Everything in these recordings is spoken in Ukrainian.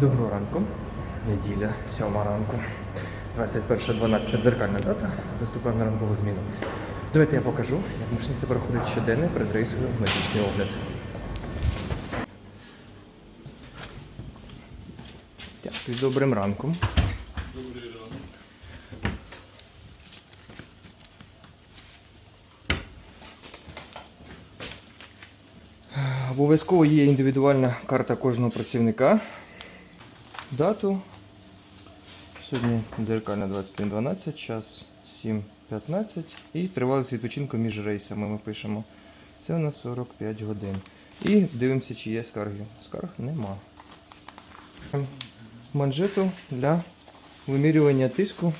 Доброго ранку. Неділя, 7 ранку. 21.12 дзеркальна дата. Заступав на ранкову зміну. Давайте я покажу, як машиністи проходять щоденний предрейсовий медичний огляд. Дякую, добрим ранком. Обов'язково є індивідуальна карта кожного працівника. Дату. Сьогодні дзеркальна 21.12, час 7.15 і тривалість відпочинку між рейсами ми пишемо. Це у нас 45 годин. І дивимося, чи є скарги. Скарг нема. Манжету для вимірювання тиску.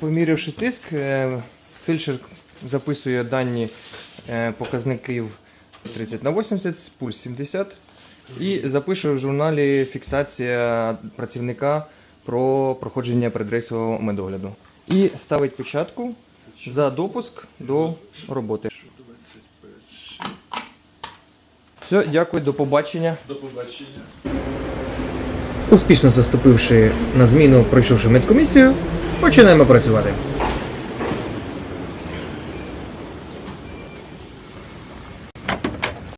Помірявши тиск, е, фельдшер записує дані е, показників 30 на 80, пульс 70 і запише в журналі фіксація працівника про проходження предрейсового медогляду. І ставить печатку за допуск до роботи. Все, дякую, до побачення. До побачення. Успішно заступивши на зміну, пройшовши медкомісію, починаємо працювати.